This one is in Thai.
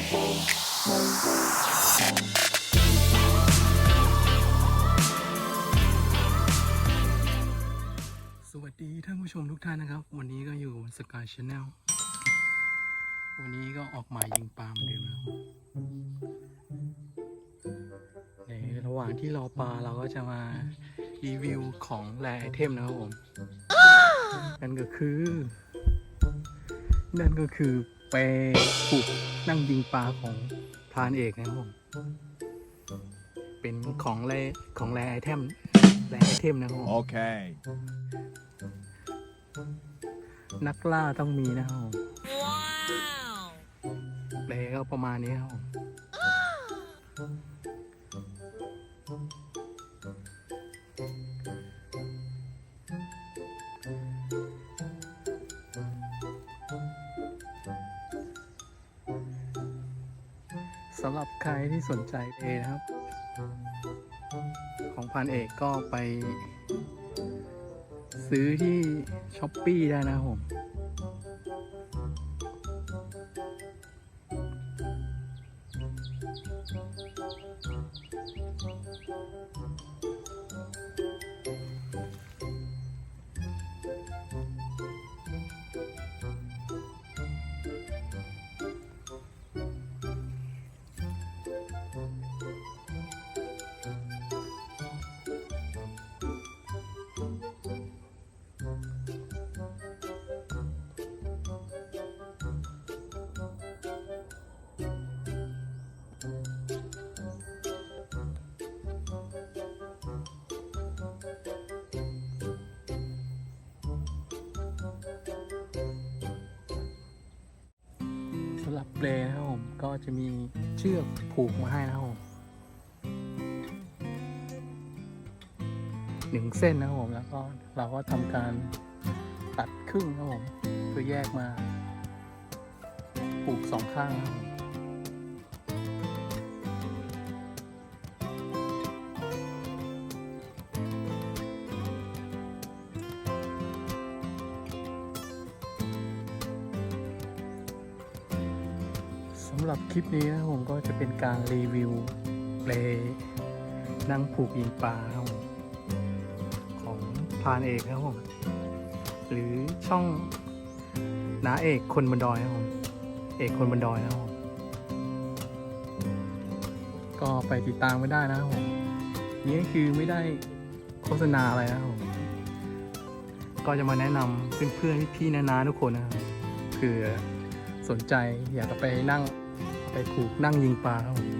สวัสดีท่านผู้ชมทุกท่านนะครับ วันนี้ก็อยู่สกายชาแนลวันนี้ก็ออกหมายยิงปลาเหมือนเดิมนะครับในระหว่างที่รอปลาเราก็จะมารีวิวของแรไอเทมนะครับผมนั่นก็คือ นั่นก็คือ เปรผูกนั่งยิงปลาของพรานเอกนะครับผม เป็นของแรของแรไอเทมแรไอเทมนะครับผม Okay. นักล่าต้องมีนะครับผมแปลก็ประมาณนี้ครับผม สำหรับใครที่สนใจเอนะครับ ของพันเอกก็ไป ซื้อที่ช้อปปีได้นะครับผมำหรับเปลนะครับผม ก็จะมีเชือกผูกมาให้นะครับผมหนึ่งเส้นนะครับผมแล้วก็เราก็ทำการตัดครึ่งนะครับผมเพื่อแยกมา ผูกสองข้างนะครับำหรับคลิปนี้นะผมก็จะเป็นการรีวิวเปลนั่งผูกยิงปลาของพานเอกนะครับผมหรือช่องนาเอกคนบนดอยนะครับผมเอกคนบนดอยนะครับผมก็ไปติดตามไม่ได้นะครับผมนี่คือไม่ได้โฆษณาอะไรนะครับผมก็จะมาแนะนำเพื่อนๆพี่ๆนานาทุกคนนะครับเผื่อสนใจอยากจะไปนั่ง ไปผูกนั่งยิงปลาครับผม